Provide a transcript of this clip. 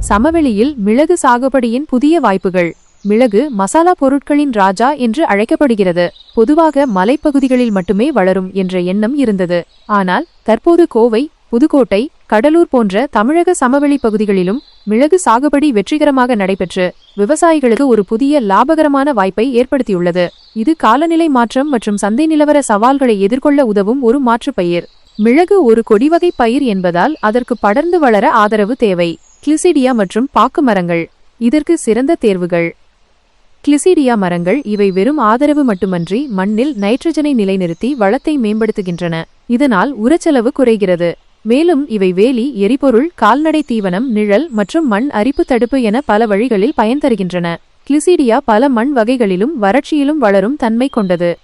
சமவெளியில் மிளகு சாகுபடியின் புதிய வாய்ப்புகள். மிளகு மசாலா பொருட்களின் ராஜா என்று அழைக்கப்படுகிறது. பொதுவாக மலைப்பகுதிகளில் மட்டுமே வளரும் என்ற எண்ணம் இருந்தது. ஆனால் தற்போது கோவை புதுக்கோட்டை கடலூர் போன்ற தமிழக சமவெளி பகுதிகளிலும் மிளகு சாகுபடி வெற்றிகரமாக நடைபெற்று விவசாயிகளுக்கு ஒரு புதிய லாபகரமான வாய்ப்பை ஏற்படுத்தியுள்ளது. இது காலநிலை மாற்றம் மற்றும் சந்தை நிலவர சவால்களை எதிர்கொள்ள உதவும் ஒரு மாற்றுப் பயிர் மிளகு ஒரு கொடிவகை பயிர் என்பதால் அதற்கு படர்ந்து வளர ஆதரவு தேவை. கிளிசிடியா மற்றும் பாக்கு மரங்கள் இதற்கு சிறந்த தேர்வுகள். கிளிசிடியா மரங்கள் இவை வெறும் ஆதரவு மட்டுமன்றி மண்ணில் நைட்ரஜனை நிலைநிறுத்தி வளத்தை மேம்படுத்துகின்றன. இதனால் உரச்செலவு குறைகிறது. மேலும் இவை வேலி எரிபொருள் கால்நடை தீவனம் நிழல் மற்றும் மண் அரிப்பு தடுப்பு என பல வழிகளில் பயன் தருகின்றன. கிளிசிடியா பல மண் வகைகளிலும் வறட்சியிலும் வளரும் தன்மை கொண்டது.